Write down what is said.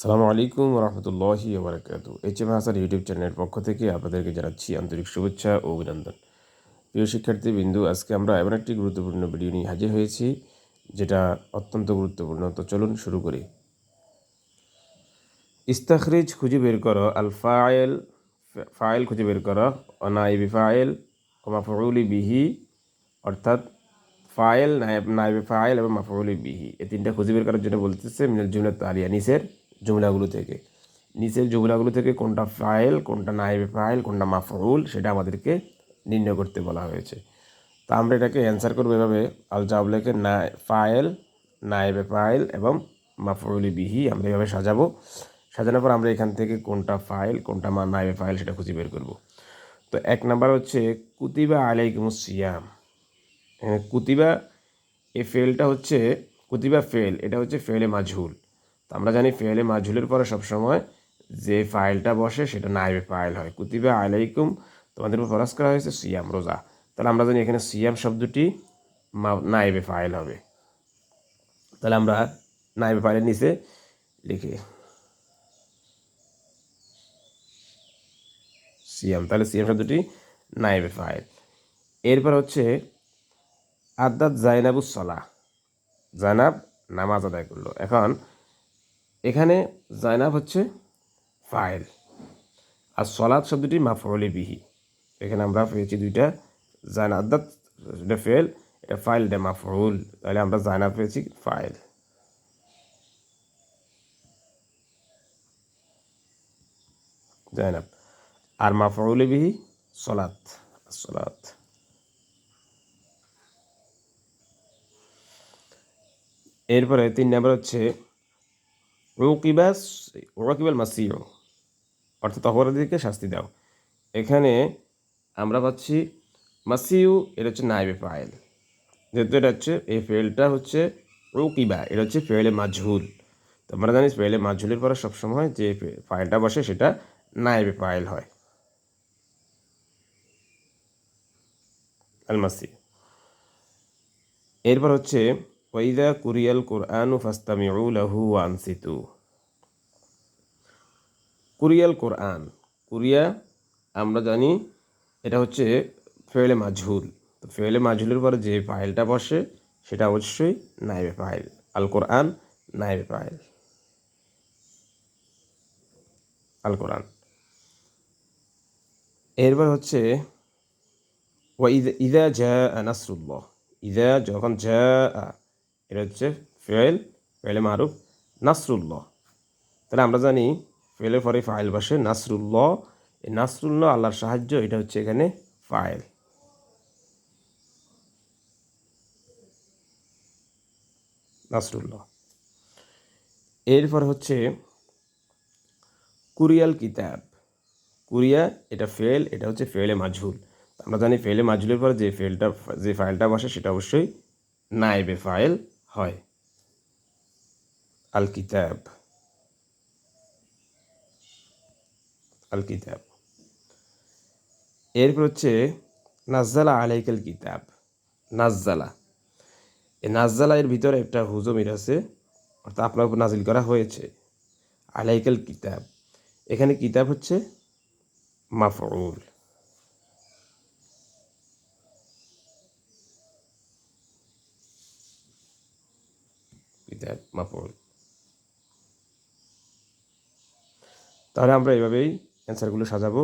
সালামু আলাইকুম রহমতুল্লাহি ওবরাকাতু এইচ এম হাসান ইউটিউব চ্যানেলের পক্ষ থেকে আপনাদেরকে জানাচ্ছি আন্তরিক শুভেচ্ছা ও অভিনন্দন। প্রিয় শিক্ষার্থী বিন্দু আজকে আমরা এমন একটি গুরুত্বপূর্ণ ভিডিও নিয়ে হাজির হয়েছি, যেটা অত্যন্ত গুরুত্বপূর্ণ। তো চলুন শুরু করি। ইস্তাখরিজ খুঁজে বের করো, আল ফায়েল ফাইল খুঁজে বের করো অনাইবি ফাইল মাফরুলি বিহি, অর্থাৎ ফাইল, নায়েব, নায়েবে ফাইল এবং মাফরুলি বিহি। এই তিনটা খুঁজে বের করার জন্য বলতেছে মিনাল জুমলা তালিয়া নিচের জুমলাগুলো থেকে। নিচের জুমলাগুলো থেকে কোনটা ফাইল, কোনটা নায়েবে ফাইল, কোনটা মাফরুল সেটা আমাদেরকে নির্ণয় করতে বলা হয়েছে। তো আমরা এটাকে অ্যান্সার করব এভাবে আল জাবলাকে না, ফাইল, নাইবে ফাইল এবং মাফরুলি বিহি আমরা এভাবে সাজাবো। সাজানোর পর আমরা এখান থেকে কোনটা ফাইল, কোনটা মা, নাইবে ফাইল সেটা খুঁজে বের করব। তো এক নাম্বার হচ্ছে, কুতিবা আলাইকুমুস সিয়াম। কুতিবা, এই ফেলটা হচ্ছে, কুতিবা ফেল এটা হচ্ছে ফেলে মাঝহুল তো আমরা জানি ফেলে মাঝহুলের পরে সবসময় যে ফাইলটা বসে সেটা নাইবে ফাইল হয়। কুতিবা আলাইকুম, তোমাদের উপর ফরাস করা হয়েছে সিয়াম, রোজা। তাহলে আমরা জানি এখানে সিয়াম শব্দটি নাইবে ফাইল হবে। তাহলে আমরা নাইবে ফাইলের নিচে লিখি। সিয়াম, তাহলে সিয়াম শব্দটি নাইবে ফাইল। এরপর হচ্ছে আদাত জাইনাবুস সলা জাইনাব নামাজ আদায় করল। এখন এখানে জাইনাব হচ্ছে ফাইল। আর সলাদ শব্দটি মাফরলি বিহি। এখানে আমরা পেয়েছি দুইটা জাইন আদাত এটা ফেল, এটা ফাইল এটা মাফরুল তাহলে আমরা জাইনাব পেয়েছি ফাইল। জাইনাব। আর মাফরুলি বিহি সলাত সলাত এরপরে তিন নম্বর হচ্ছে রকিবাস রকিবাল মাসিও অর্থাৎ অপরাধীকে শাস্তি দাও। এখানে আমরা পাচ্ছি মাসিউ এটা হচ্ছে নাইবে ফাইল যেহেতু এটা হচ্ছে, এই ফেলটা হচ্ছে রকিবা এটা হচ্ছে ফেলে মাঝহুল তো আমরা জানি ফেলে মাঝহুলের পরে সবসময় যে ফাইলটা বসে সেটা নাইবে ফাইল হয়। আলমাসি এরপর হচ্ছে ওয়াইদা কুরিয়াল কোরআনু ফাস্তামিউ লাহু আনসিতু কুরিয়াল কোরআন কুরিয়া আমরা জানি এটা হচ্ছে ফেলে মাঝহুল তো ফেলে মাঝহুলের পরে যে ফাইলটা বসে, সেটা অবশ্যই নাইবে ফাইল। আল কোরআন নাইবে ফাইল। আল কোরআন এরপর হচ্ছে ওয়াইদা ইদা জা নাসরুল্লাহ। ইদা যখন জা এটা হচ্ছে ফেল, ফেলে মারুফ, নাসরুল্লাহ। তাহলে আমরা জানি ফেলের পরে ফাইল বসে নাসরুল্লাহ। এই নাসরুল্লাহ আল্লাহর সাহায্য, এটা হচ্ছে এখানে ফাইল। নাসরুল্লাহ। এরপর হচ্ছে কুরিয়াল কিতাব। কুরিয়া, এটা ফেল, এটা হচ্ছে ফেলে মাঝুল আমরা জানি ফেলে মাঝুলের পর যে ফেলটা, যে ফাইলটা বসে, সেটা অবশ্যই নাইবে ফাইল। হয়। আল কিতাব আল কিতাব এরপর হচ্ছে, নাজ্জালা আলাইকাল কিতাব। নাজ্জালা। এই নাজ্জালা এর ভিতরে একটা হুজমির আছে, অর্থাৎ আপনার উপর নাজিল করা হয়েছে। আলাইকাল কিতাব। এখানে কিতাব হচ্ছে মাফরুল কিতাব মাফুল তাহলে আমরা এভাবেই অ্যান্সারগুলো সাজাবো।